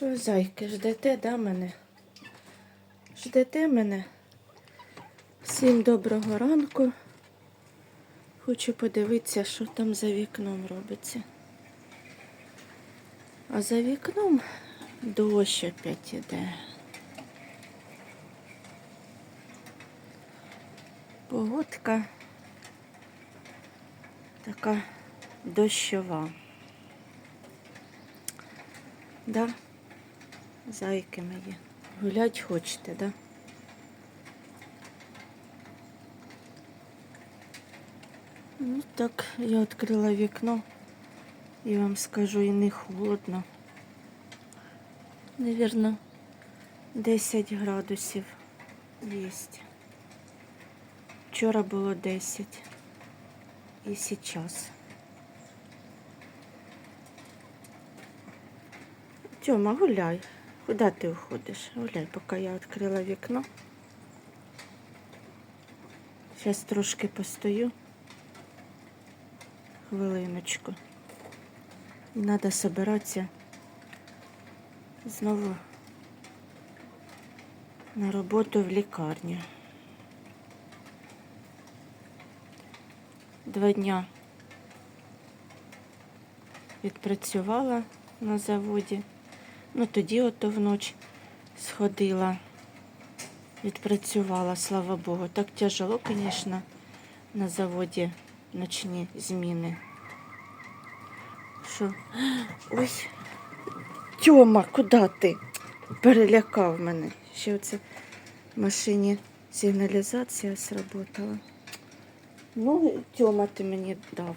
Що, зайки, ждете, да, мене? Ждете мене? Всім доброго ранку. Хочу подивитися, що там за вікном робиться. А за вікном дощ опять іде. Погодка така дощова. Да? Зайки мої. Гулять хочете, да? Ну так, я відкрила вікно і вам скажу, і не холодно. Навірно, 10 градусів є. Вчора було 10 і зараз. Тьома, гуляй. Куди ти уходиш? Гуляй, поки я відкрила вікно. Зараз трошки постою. Хвилиночку. І треба збиратися знову на роботу в лікарню. Два дня відпрацювала на заводі. Ну, тоді ото вночі сходила, відпрацювала, слава Богу. Так тяжело, звісно, на заводі ночні зміни. Що? Ой, Тьома, куди ти? Перелякав мене. Ще оце в машині сигналізація сработала. Ну, Тьома ти мені дав.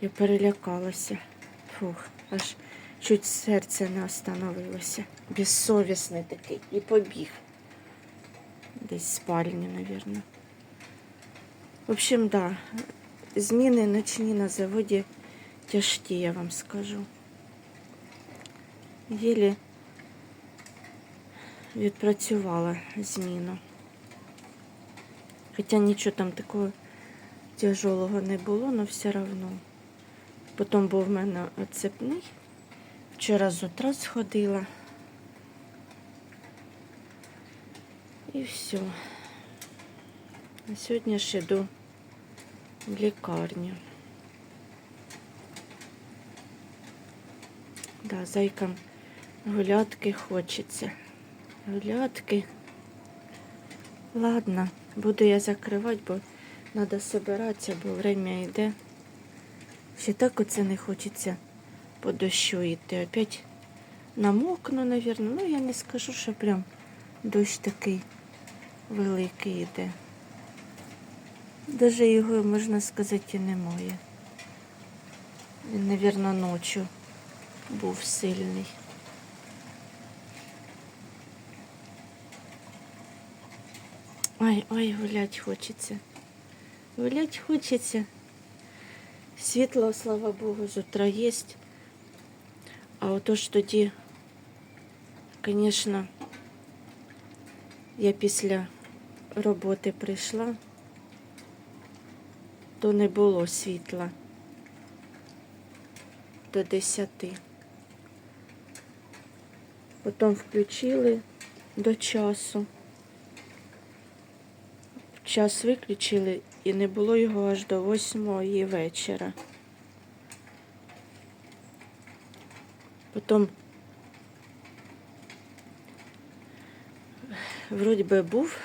Я перелякалася. Фух, аж чуть серце не остановилося. Безсовісний такий. І побіг. Десь в спальні, мабуть. В общем, да, зміни ночні на заводі тяжкі, я вам скажу. Єлі відпрацювала зміну. Хоча нічого там такого тяжелого не було, але все одно. Потім був в мене оцепний. Вчора з утра сходила. І все. А сьогодні ж іду в лікарню. Да, зайкам гулятки хочеться. Гулятки. Ладно, буду я закривати, бо треба збиратися, бо время йде. Ще так оце не хочеться по дощу йти. Опять намокну, мабуть. Ну, я не скажу, що прям дощ такий великий йде. Даже його, можна сказати, і немає. Він, мабуть, ночі був сильний. Ой, ой, гулять хочеться. Гулять хочеться. Світло, слава Богу, з утра є. А ото ж тоді, звісно, я після роботи прийшла, то не було світла до 10. Потім включили до часу. Час виключили і не було його аж до 8 вечора. Потім вроді би був,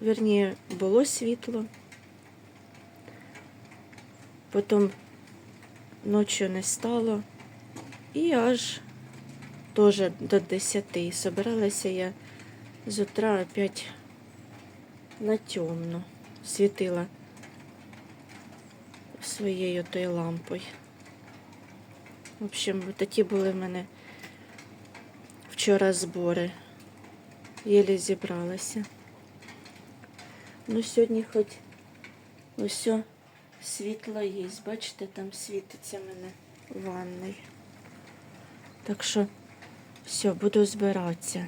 верніше, було світло. Потім ночі не стало. І аж теж до 10. Собиралася я з утра опять на темну. Світила своєю тою лампою. В общем, такі були в мене вчора збори. Єлі зібралася. Ну, сьогодні хоч ось світло є. Бачите, там світиться мене в ванной. Так що все, буду збиратися.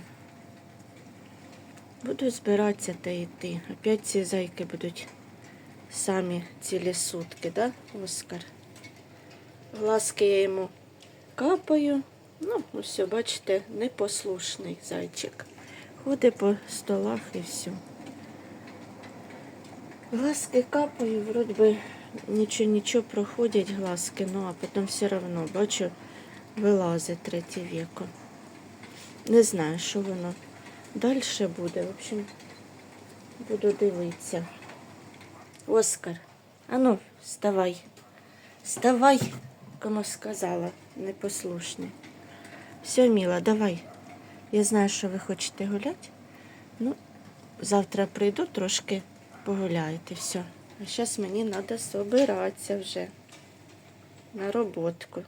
Буду збиратися та йти. Опять ці зайки будуть самі цілі сутки, да, Оскар? Глазки я йому капаю, Ну, ось, бачите, непослушний зайчик. Ходить по столах і все. Глазки капаю, вроді би нічого, нічого проходять глазки, ну а потім все одно, бачу, вилазить третє віко. Не знаю, що воно далі буде. В общем, буду дивитися. Оскар, ану, вставай. Вставай, кому сказала, непослушний. Все, Міла, давай. Я знаю, що ви хочете гуляти. Ну, завтра прийду трошки погуляєте, все. А зараз мені треба собиратися вже на роботку.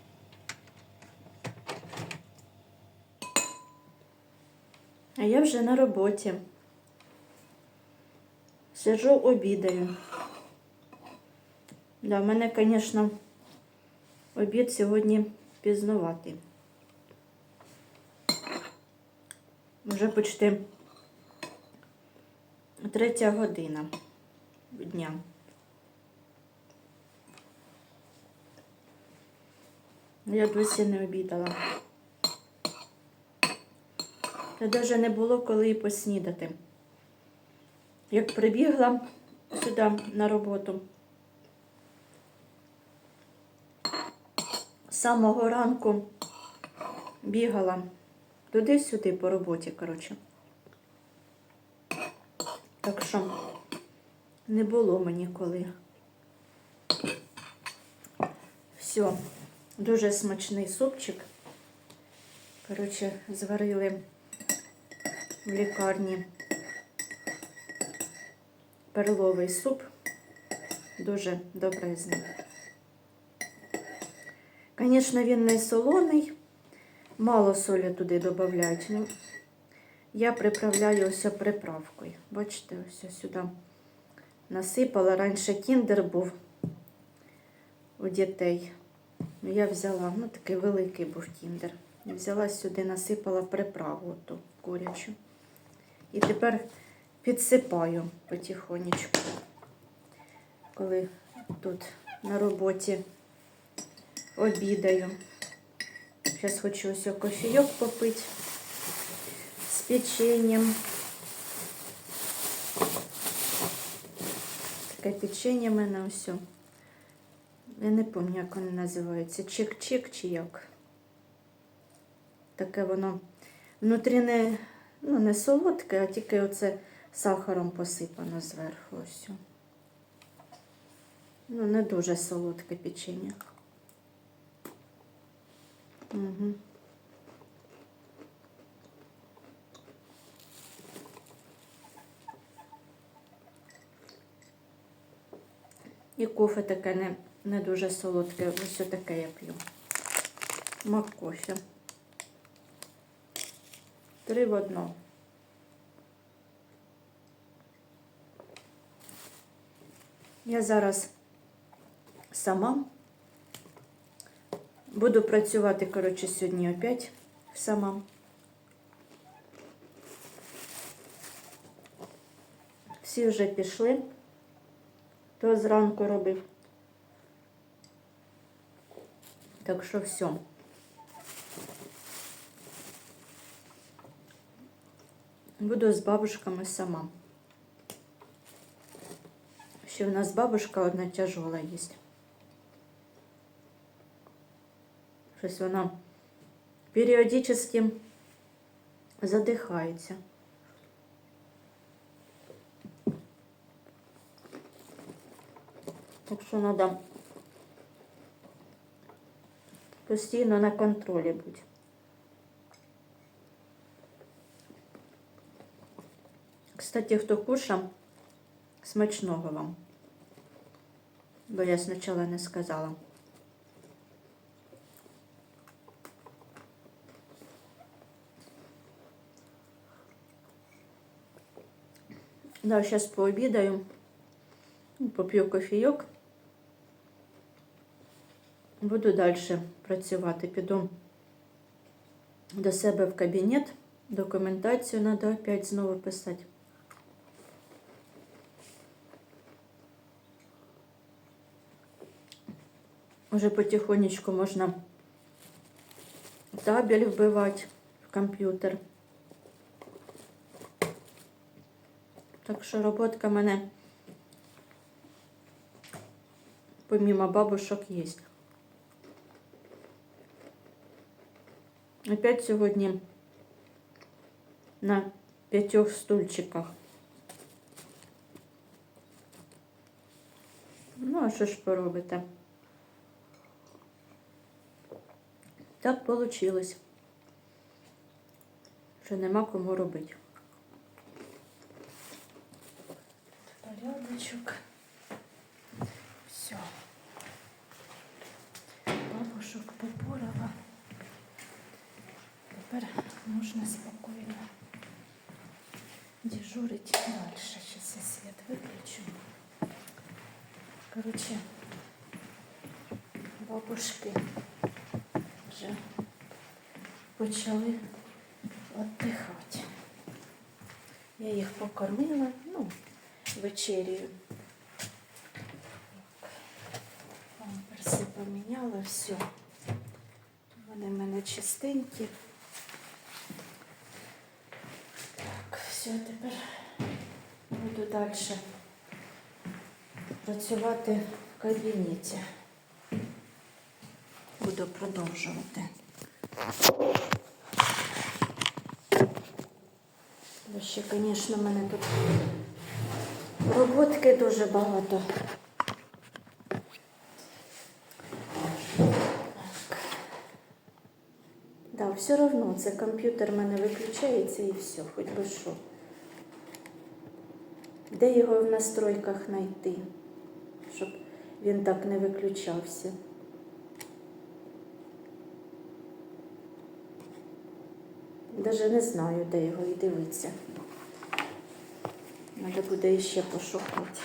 А я вже на роботі. Сиджу, обідаю. Да, в мене, звісно, обід сьогодні пізнуватий. Вже почти третя година дня. Я досі не обідала. Та навіть не було коли і поснідати. Як прибігла сюди на роботу, самого ранку бігала туди-сюди по роботі, коротше. Так що не було мені коли. Все, дуже смачний супчик. Коротше, зварили в лікарні перловий суп. Дуже добре з добрезний. Звісно, він не солоний, мало солі туди додають. Ну, я приправляю ось приправкою. Бачите, ось сюди насипала. Раніше кіндер був у дітей. Ну, Я взяла, ну такий великий був кіндер. Взяла сюди, насипала приправу ту курячу. І тепер підсипаю потихонечку, коли тут на роботі обідаю. Зараз хочу ось кофійок попити з печеньем. Таке печення в мене ось. Я не пам'ятаю, як воно називається. Чик-чик чи як. Таке воно внутрі не, ну, не солодке, а тільки оце сахаром посипано зверху. Ось. Ну, не дуже солодке печення. І кофе таке не, не дуже солодке. Ось таке я п'ю. Мак кофе. Три в одному. Я зараз сама буду працювати, коротше, сьогодні опять сама. Всі вже пішли, то зранку робив. Так що все. Буду з бабушками сама. Ще в нас бабушка одна тяжола є. Щось вона періодично задихається. Так що треба постійно на контролі бути. Кстати, хто кушав, смачного вам. Бо я спочатку не сказала. Да, сейчас пообідаю, поп'ю кофійок. Буду далі працювати. Піду до себе в кабінет. Документацію треба опять знову писати. Уже потихонечку можна табель вбивати в комп'ютер. Так що роботка мене помимо бабушок є. Опять сьогодні на п'ятьох стульчиках. Ну, а що ж поробите? Так вийшло. Що нема кому робити. Порядочок. Все. Бабушок попорала. Тепер можна спокійно дежурить далі. Зараз я світ виключу. Коротше, бабушки вже почали віддихати. Я їх покормила, ну, вечерію. Памперси поміняла, все. Вони в мене чистенькі. Так, все, тепер буду далі працювати в кабінеті. Буду продовжувати. Ще, звісно, мене тут роботки дуже багато. Да, все одно це комп'ютер в мене виключається і все, хоч би що. Де його в настройках знайти, щоб він так не виключався? Даже не знаю, де його і дивитися. Треба буде іще пошукати.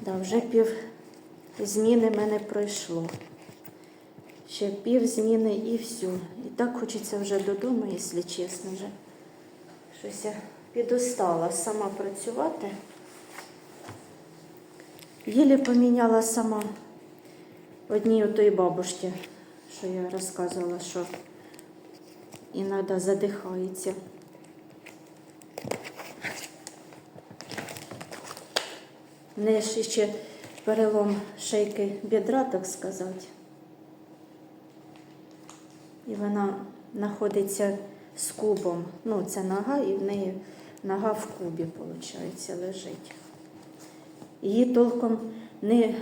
Да, вже пів зміни мене пройшло. Ще пів зміни і все. І так хочеться вже додому, якщо чесно, вже щось я підустала сама працювати. Єлі поміняла сама одній отої бабушці, що я розказувала, що іноді задихається. В неї ще перелом шейки бідра, так сказати. І вона знаходиться з кубом. Ну, це нога, і в неї нога в кубі, виходить, лежить. Її толком не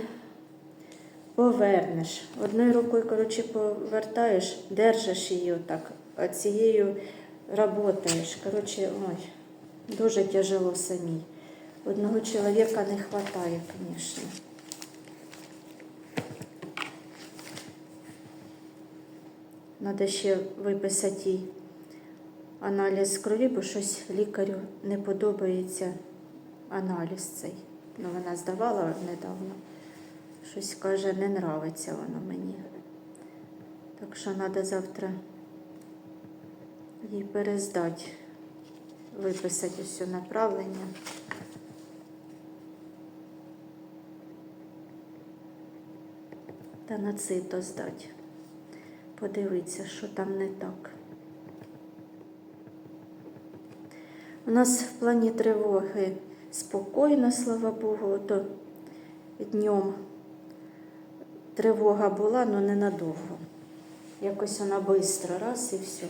повернеш. Одною рукою, коротше, повертаєш, держиш її отак, цією працюєш. Коротше, ой, дуже тяжело самій. Одного чоловіка не вистачає, звісно. Треба ще виписати їй аналіз крові, бо щось лікарю не подобається аналіз цей. Ну, вона здавала недавно. Щось каже, не нравиться воно мені. Так що треба завтра їй перездати, виписати усе направлення. Та на цито здати. Подивитися, що там не так. У нас в плані тривоги спокійно, слава Богу, то днем тривога була, але ненадовго. Якось вона швидко, раз і все.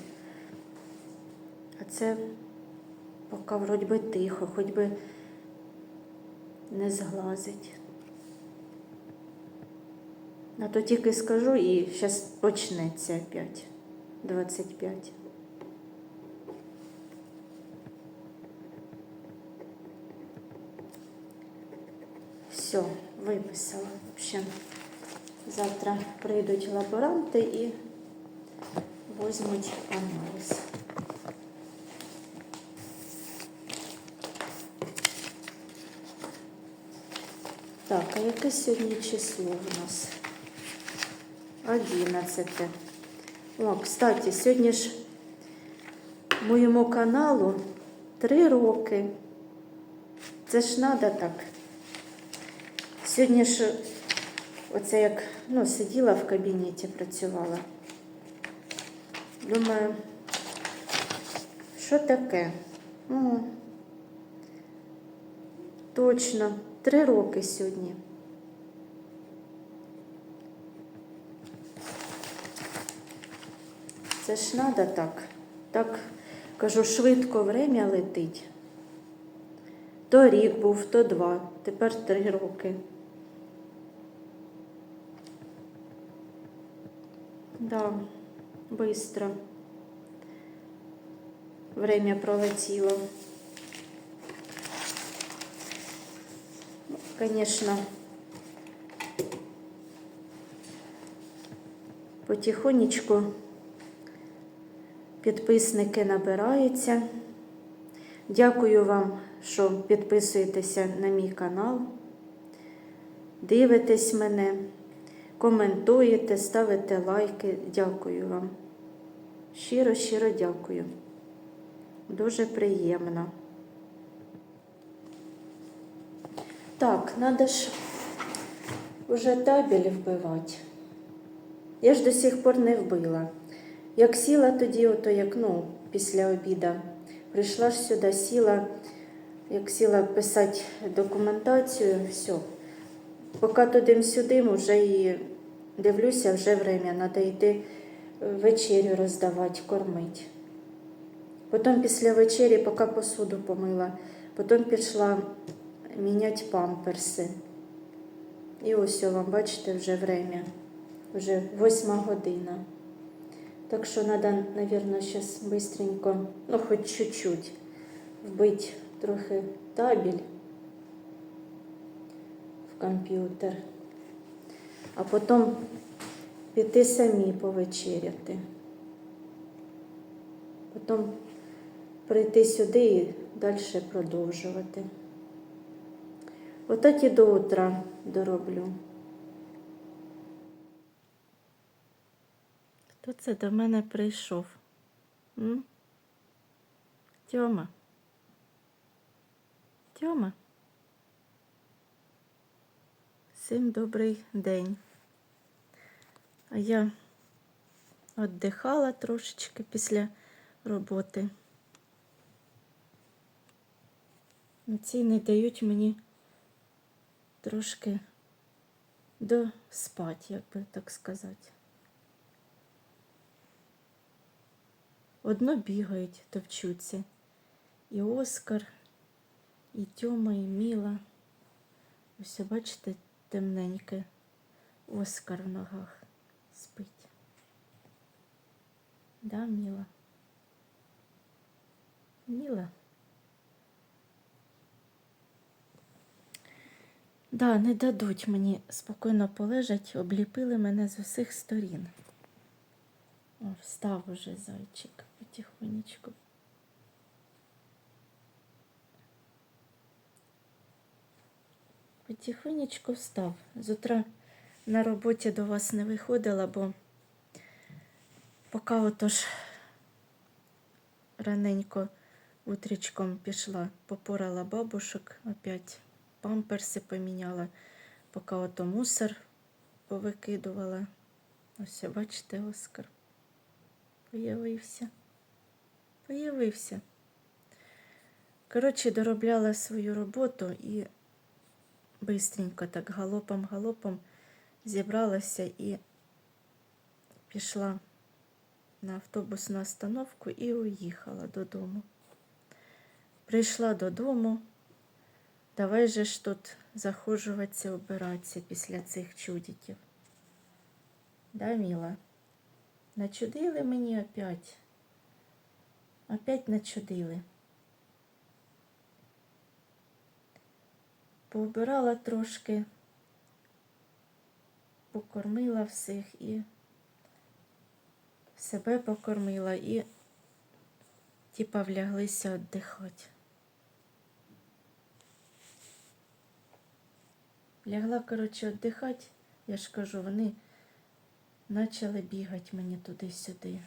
Це поки вроді би тихо, хоч би не зглазить. А то тільки скажу і зараз почнеться опять 25. Все, виписала. В общем, завтра прийдуть лаборанти і візьмуть аналіз. Так, а яке сьогодні число у нас? 11. О, кстати, сьогодні ж моєму каналу 3 роки. Це ж треба так. Сьогодні ж оце як ну, сиділа в кабінеті, працювала. Думаю, що таке? О, точно, три роки сьогодні. Це ж треба так. Так, кажу, швидко время летить. То рік був, то два, тепер три роки. Да, быстро. Время пролетіло. Конечно, потихонечку підписники набираються. Дякую вам, що підписуєтеся на мій канал, дивитесь мене, коментуєте, ставите лайки. Дякую вам. Щиро, щиро дякую. Дуже приємно. Так, треба ж уже табель вбивати. Я ж до сих пор не вбила. Як сіла тоді, ото як ну, після обіда, прийшла ж сюди, сіла, як сіла писати документацію, все. Поки туди-сюди, вже і дивлюся, вже время, треба йти вечерю роздавати, кормити. Потім після вечері, поки посуду помила, потім пішла міняти памперси. І ось вам, бачите, вже время, вже восьма година. Так що треба, мабуть, зараз быстренько, ну хоч чуть-чуть, вбити трохи табель в комп'ютер, а потім піти самі повечеряти. Потім прийти сюди і далі продовжувати. Отак і до утра дороблю. Хто це до мене прийшов? М? Тьома. Тьома. Всім добрий день. А я віддихала трошечки після роботи. Ці не дають мені трошки доспати, як би так сказати. Одно бігають, товчуться. І Оскар, і Тьома, і Міла. Ось, бачите, темненьке. Оскар в ногах спить. Да, Міла? Міла? Да, не дадуть мені спокійно полежать, обліпили мене з усіх сторін. О, встав уже зайчик потихонечку. Потихонечку встав. З утра на роботі до вас не виходила, бо поки отож раненько утрічком пішла, попорала бабушок, опять памперси поміняла, поки ото мусор повикидувала. Ось, бачите, Оскар. Появився. Появився. Коротше, доробляла свою роботу і бистренько так галопом-галопом зібралася і пішла на автобусну остановку і уїхала додому. Прийшла додому. Давай же ж тут захожуватися, обиратися після цих чудиків. Да, Міла? Начудили мені опять. Опять начудили. Поубирала трошки, покормила всіх і себе покормила і типа вляглися віддихати. Лягла, коротше, віддихати, я ж кажу, вони почали бігати мені туди-сюди.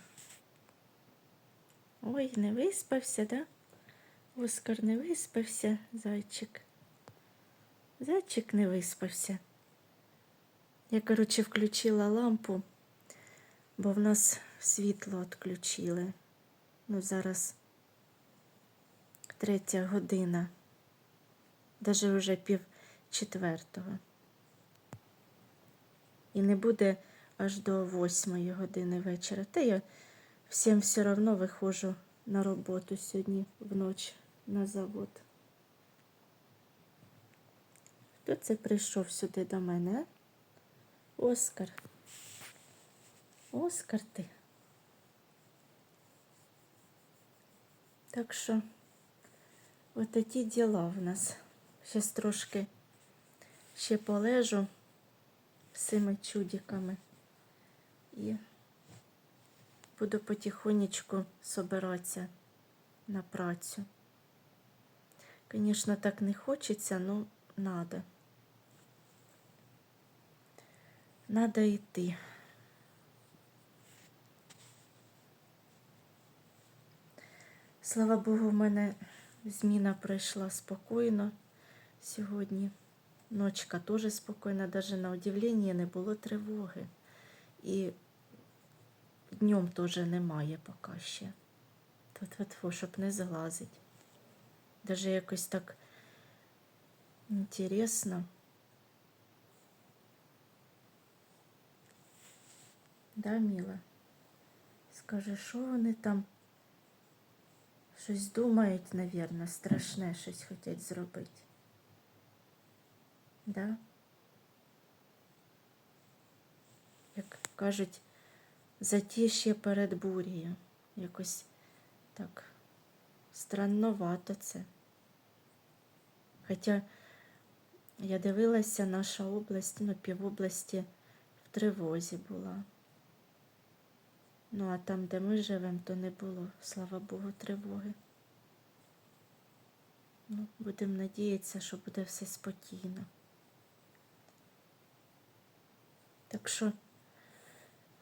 Ой, не виспався, да? Оскар не виспався, зайчик. Зайчик не виспався. Я, коротше, включила лампу, бо в нас світло відключили. Ну, зараз третя година. Даже вже пів четвертого. І не буде аж до восьмої години вечора. Та я всім все одно виходжу на роботу сьогодні вночі на завод. Хто це прийшов сюди до мене? Оскар. Оскар ти. Так що, от такі діла в нас. Щас трошки ще полежу з цими чудиками і буду потихонечку собиратися на працю. Звісно, так не хочеться, но надо. Надо йти. Слава Богу, в мене зміна пройшла спокійно сьогодні. Ночка теж спокійна, навіть на удивлення не було тривоги. І днем теж немає поки ще. Тут, щоб не зглазить. Даже якось так інтересно. Да, Міла? Скажи, що вони там щось думають, навірно, страшне щось хочуть зробити. Да? Як кажуть, затіш'я перед бурею. Якось так странновато це. Хоча я дивилася, наша область, ну, півобласті в тривозі була. Ну, а там, де ми живемо, то не було, слава Богу, тривоги. Ну, будемо надіятися, що буде все спокійно. Так що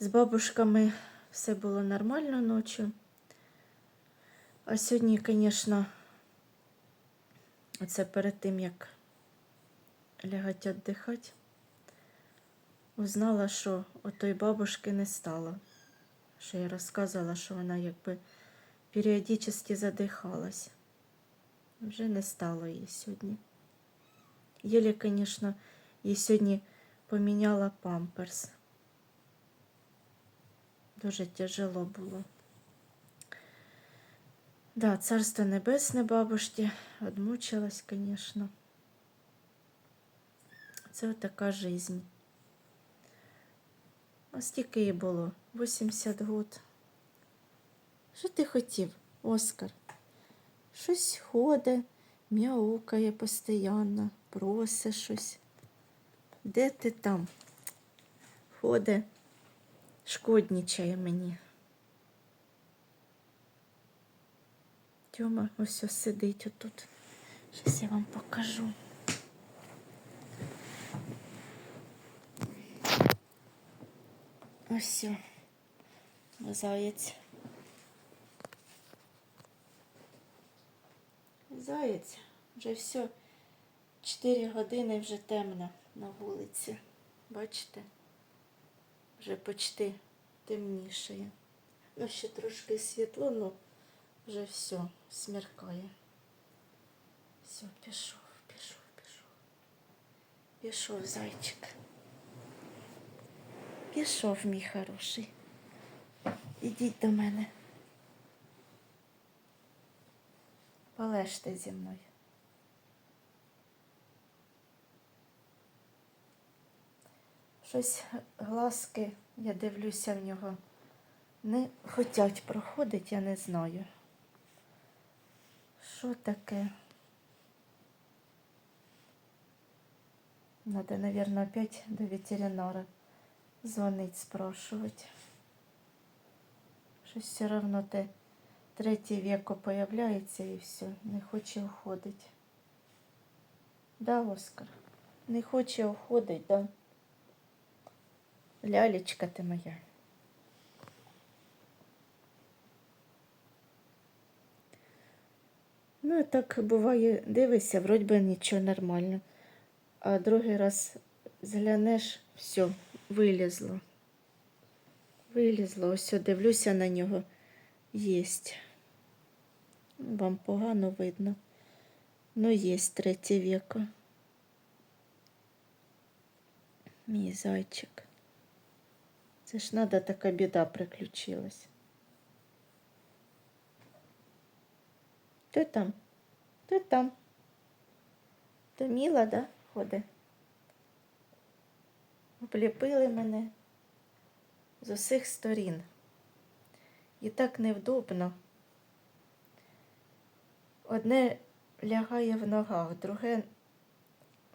з бабушками все було нормально ночі. А сьогодні, звісно, оце перед тим, як лягати віддихати, узнала, що отої бабушки не стало. Що я розказувала, що вона якби періодично задихалась. Вже не стало її сьогодні. Єлі, звісно, їй сьогодні поміняла памперс. Дуже тяжело було. Да, царство небесне бабушки, одмучилась, звісно. Це така жизнь. А стільки їй було? 80 год. Що ти хотів, Оскар? Щось ходить, мяукає постійно, просить щось. Де ти там? Ходить, шкоднічає мені. Тьома ось ось сидить отут. Щас я вам покажу. Ось заєць. Заєць, вже все. 4 години вже темно на вулиці. Бачите? Вже почти темнішає. Ну, ще трошки світло, ну вже все, смеркає. Все, пішов, пішов, пішов. Пішов зайчик. Пішов, мій хороший. Ідіть до мене. Полежте зі мною. Щось глазки, я дивлюся в нього, не хотять проходить, я не знаю. Що таке? Надо, наверное, опять до ветеринара звонить, спрашивать. Щось все равно те третє веко появляється і все, не хоче уходить. Да, Оскар? Не хоче уходить, да? Лялечка ти моя. Ну, так буває, дивися, вроді би нічого нормально. а другий раз зглянеш, все, вилізло. Вилізло, ось дивлюся на нього. Єсть. Вам погано видно. Ну, є третє віко. Мій зайчик. Це ж надо така біда приключилась. Ти там? Ти там? Ти міла, да? Ходи. Обліпили мене з усіх сторін. І так невдобно. Одне лягає в ногах, друге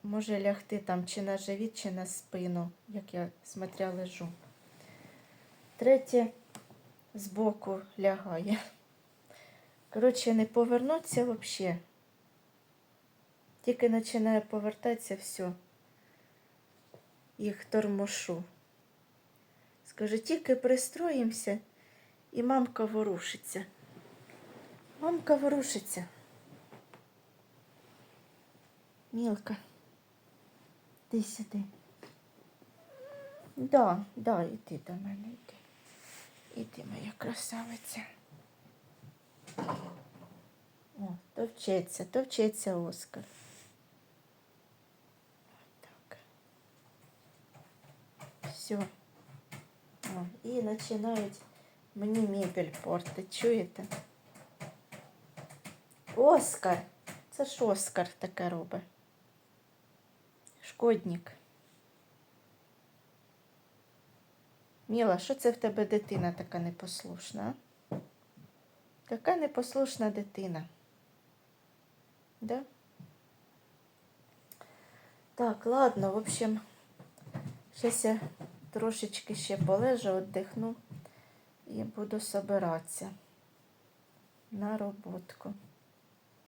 може лягти там чи на живіт, чи на спину, як я смотря лежу. Третє збоку лягає. Коротше, не повернуться взагалі. Тільки починає повертатися все. Їх тормошу. Скажу, тільки пристроїмося, і мамка ворушиться. Мамка ворушиться. Мілка. Ти сюди. Да, да, іди до мене, йди. Іди, моя красавиця. О, товчеться, товчеться Оскар. Так. Все. О, і починають мені мебель портити. Чуєте? Оскар. Це ж Оскар таке робить. Шкодник. Міла, що це в тебе дитина така непослушна? Така непослушна дитина. Да? Так, ладно, в общем, зараз я трошечки ще полежу, віддихну і буду собиратися на роботку.